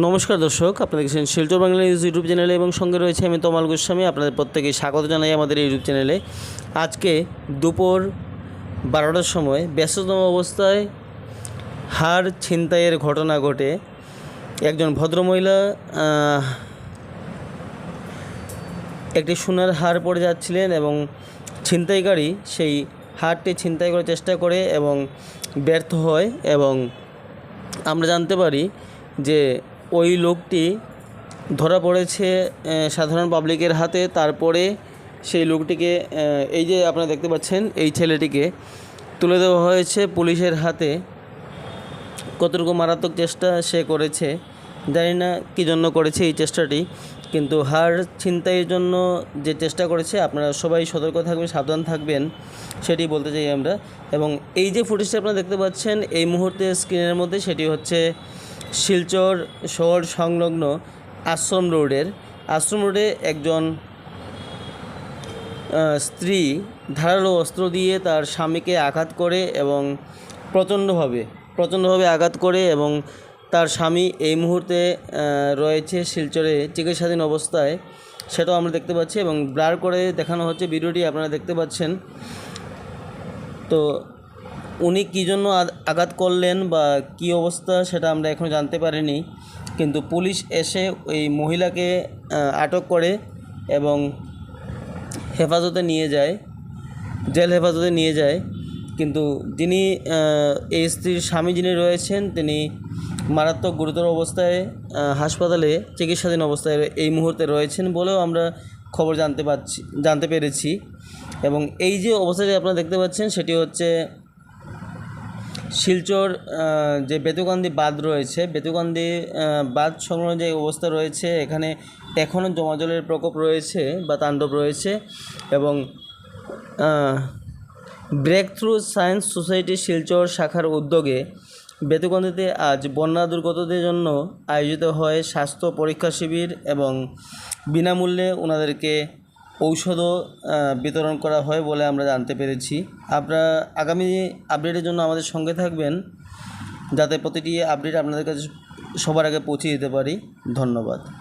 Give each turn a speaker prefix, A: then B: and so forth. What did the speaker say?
A: নমস্কার দর্শক, আপনারা দেখছেন শিলচর বাংলা নিউজ ইউটিউব চ্যানেলে এবং সঙ্গে রয়েছে আমি তমাল গোস্বামী। আপনাদের প্রত্যেকে স্বাগত জানাই আমাদের ইউটিউব চ্যানেলে। আজকে দুপুর বারোটার সময় ব্যস্ততম অবস্থায় হার ছিনতাইয়ের ঘটনা ঘটে। একজন ভদ্রমহিলা একটি সোনার হার পরে যাচ্ছিলেন এবং ছিনতাইকারী সেই হারটি ছিনতাই করার চেষ্টা করে এবং ব্যর্থ হয় এবং আমরা জানতে পারি যে ওই লোকটি ধরা পড়েছে সাধারণ পাবলিকের হাতে। তারপরে সেই লোকটিকে এই যে আপনারা দেখতে পাচ্ছেন, এই ছেলেটিকে তুলে দেওয়া হয়েছে পুলিশের হাতে। কতটুকু মারাত্মক চেষ্টা সে করেছে, জানি না কী জন্য করেছে এই চেষ্টাটি, কিন্তু হার ছিনতাইয়ের জন্য যে চেষ্টা করেছে, আপনারা সবাই সতর্ক থাকবেন, সাবধান থাকবেন, সেটি বলতে চাই আমরা। এবং এই যে ফুটেজটা আপনারা দেখতে পাচ্ছেন, এই মুহূর্তে স্ক্রিনের মধ্যে সেটি হচ্ছে শিলচর শহর সংলগ্ন আশ্রম রোডের, আশ্রম রোডে একজন স্ত্রী ধারালো অস্ত্র দিয়ে তার স্বামীকে আঘাত করে এবং প্রচণ্ডভাবে প্রচণ্ডভাবে আঘাত করে এবং তার স্বামী এই মুহূর্তে রয়েছে শিলচরে চিকিৎসাধীন অবস্থায়। সেটাও আমরা দেখতে পাচ্ছি এবং ব্লার করে দেখানো হচ্ছে। ভিডিওটি আপনারা দেখতে পাচ্ছেন। তো উনি কী জন্য আঘাত করলেন বা কী অবস্থা সেটা আমরা এখনও জানতে পারিনি। কিন্তু পুলিশ এসে ওই মহিলাকে আটক করে এবং হেফাজতে নিয়ে যায়, জেল হেফাজতে নিয়ে যায়। কিন্তু যিনি এই স্ত্রীর স্বামী যিনি রয়েছেন, তিনি মারাত্মক গুরুতর অবস্থায় হাসপাতালে চিকিৎসাধীন অবস্থায় এই মুহূর্তে রয়েছেন বলেও আমরা খবর জানতে পারছি জানতে পেরেছি। এবং এই যে অবস্থাটি আপনারা দেখতে পাচ্ছেন, সেটি হচ্ছে শিলচর যে বেতুকান্দি বাঁধ রয়েছে বেতুকান্দি বাঁধ সংলগ্ন যে অবস্থা রয়েছে, এখানে এখনও জমাজলের প্রকোপ রয়েছে বা তাণ্ডব রয়েছে এবং breakthrough science society Silchar শাখার উদ্যোগে বেতুকান্দিতে আজ বন্যা দুর্গতদের জন্য আয়োজিত হয় স্বাস্থ্য পরীক্ষা শিবির এবং বিনামূল্যে ওনাদেরকে ঔষধও বিতরণ করা হয় বলে আমরা জানতে পেরেছি। আপনারা আগামী আপডেটের জন্য আমাদের সঙ্গে থাকবেন। যাতে প্রতিটি আপডেট আপনাদের কাছে সবার আগে পৌঁছে দিতে পারি। ধন্যবাদ।